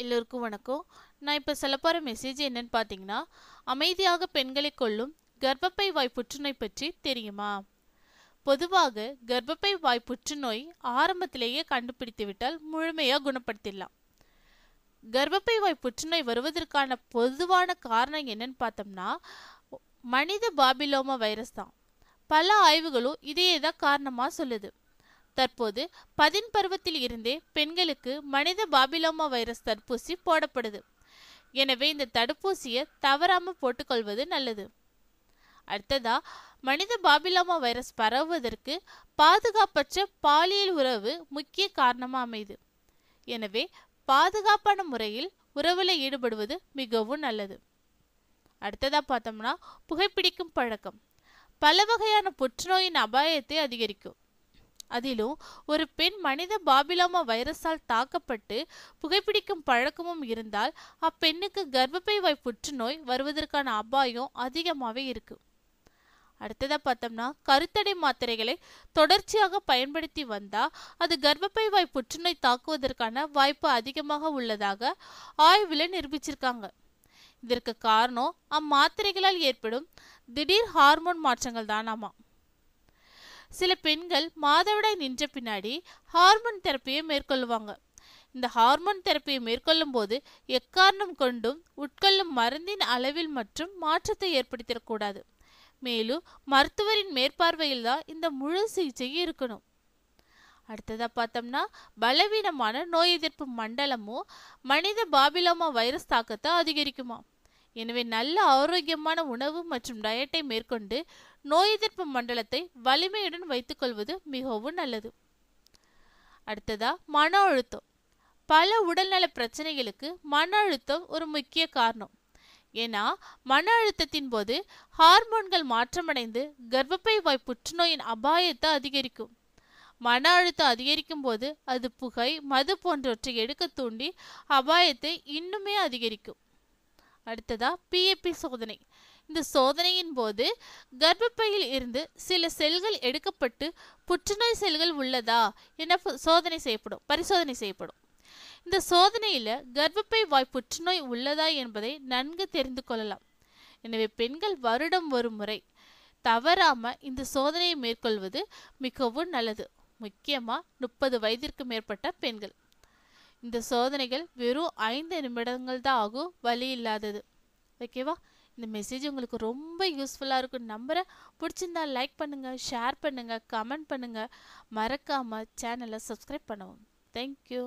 எல்லோருக்கும் வணக்கம். நான் இப்போ சொல்ல போகிற மெசேஜ் என்னன்னு பார்த்தீங்கன்னா அமைதியாக பெண்களை கொள்ளும் கர்ப்பப்பை வாய் புற்றுநோய் பற்றி தெரியுமா? பொதுவாக கர்ப்பப்பை வாய் புற்றுநோய் ஆரம்பத்திலேயே கண்டுபிடித்து விட்டால் முழுமையாக குணப்படுத்திடலாம். கர்ப்பப்பை வாய் புற்றுநோய் வருவதற்கான பொதுவான காரணம் என்னன்னு பார்த்தோம்னா மனித பாபிலோமா வைரஸ் தான். பல ஆய்வுகளும் இதையே தான் காரணமாக சொல்லுது. தற்போது பதின் பருவத்தில் இருந்தே பெண்களுக்கு மனித பாபிலோமா வைரஸ் தடுப்பூசி போடப்படுது. எனவே இந்த தடுப்பூசியை தவறாம போட்டுக்கொள்வது நல்லது. அடுத்ததா மனித பாபிலோமா வைரஸ் பரவுவதற்கு பாதுகாப்பற்ற பாலியல் உறவு முக்கிய காரணமாக அமையுது. எனவே பாதுகாப்பான முறையில் உறவில் ஈடுபடுவது மிகவும் நல்லது. அடுத்ததா பார்த்தோம்னா புகைப்பிடிக்கும் பழக்கம். பல வகையான புற்றுநோயின் அபாயத்தை அதிகரிக்கும். அதிலும் ஒரு பெண் மனித பாபிலோமா வைரஸால் தாக்கப்பட்டு புகைப்பிடிக்கும் பழக்கமும் இருந்தால் அப்பெண்ணுக்கு கர்ப்பப்பை வாய் புற்றுநோய் வருவதற்கான அபாயம் அதிகமாகவே இருக்கு. அடுத்ததாக பார்த்தோம்னா கருத்தடை மாத்திரைகளை தொடர்ச்சியாக பயன்படுத்தி வந்தால் அது கர்ப்பப்பை வாய் புற்றுநோய் தாக்குவதற்கான வாய்ப்பு அதிகமாக உள்ளதாக ஆய்வில் நிரூபிச்சிருக்காங்க. இதற்கு காரணம் அம்மாத்திரைகளால் ஏற்படும் திடீர் ஹார்மோன் மாற்றங்கள் தானாமா சில பெண்கள் மாதவிடாய் நின்ற பின்னாடி ஹார்மோன் தெரப்பியை மேற்கொள்வாங்க. இந்த ஹார்மோன் தெரப்பியை மேற்கொள்ளும் போது எக்காரணம் கொண்டும் உட்கொள்ளும் மருந்தின் அளவில் மற்றும் மாற்றத்தை ஏற்படுத்திடக்கூடாது. மேலும் மருத்துவரின் மேற்பார்வையில் தான் இந்த முழு சிகிச்சையும் இருக்கணும். அடுத்ததா பார்த்தோம்னா பலவீனமான நோய் எதிர்ப்பு மண்டலமும் மனித பாபிலோமா வைரஸ் தாக்கத்தை அதிகரிக்குமா எனவே நல்ல ஆரோக்கியமான உணவு மற்றும் டயட்டை மேற்கொண்டு நோய் எதிர்ப்பு மண்டலத்தை வலிமையுடன் வைத்துக்கொள்வது மிகவும் நல்லது. அடுத்ததா மன அழுத்தம். பல உடல்நல பிரச்சனைகளுக்கு மன அழுத்தம் ஒரு முக்கிய காரணம். ஏன்னா மன அழுத்தத்தின் போது ஹார்மோன்கள் மாற்றமடைந்து கர்ப்பப்பை வாய் புற்றுநோயின் அபாயத்தை அதிகரிக்கும். மன அழுத்தம் அதிகரிக்கும் போது அது புகை மது போன்றவற்றை எடுக்க தூண்டி அபாயத்தை இன்னுமே அதிகரிக்கும். அடுத்ததா பிஏபி சோதனை. இந்த சோதனையின் போது கர்ப்பப்பையில் இருந்து சில செல்கள் எடுக்கப்பட்டு புற்றுநோய் செல்கள் உள்ளதா என சோதனை செய்யப்படும் பரிசோதனை செய்யப்படும். இந்த சோதனையில் கர்ப்பப்பை வாய் புற்றுநோய் உள்ளதா என்பதை நன்கு தெரிந்து கொள்ளலாம். எனவே பெண்கள் வருடம் ஒரு முறை தவறாம இந்த சோதனையை மேற்கொள்வது மிகவும் நல்லது. முக்கியமாக முப்பது வயதிற்கு மேற்பட்ட பெண்கள். இந்த சோதனைகள் வெறும் ஐந்து நிமிடங்கள் தான் ஆகும். வலி இல்லாதது. ஓகேவா இந்த மெசேஜ் உங்களுக்கு ரொம்ப யூஸ்ஃபுல்லாக இருக்கும். நம்புகிறேன் பிடிச்சிருந்தா லைக் பண்ணுங்கள் ஷேர் பண்ணுங்கள் கமெண்ட் பண்ணுங்கள் மறக்காமல் சேனலை சப்ஸ்கிரைப் பண்ணவும். தேங்க்யூ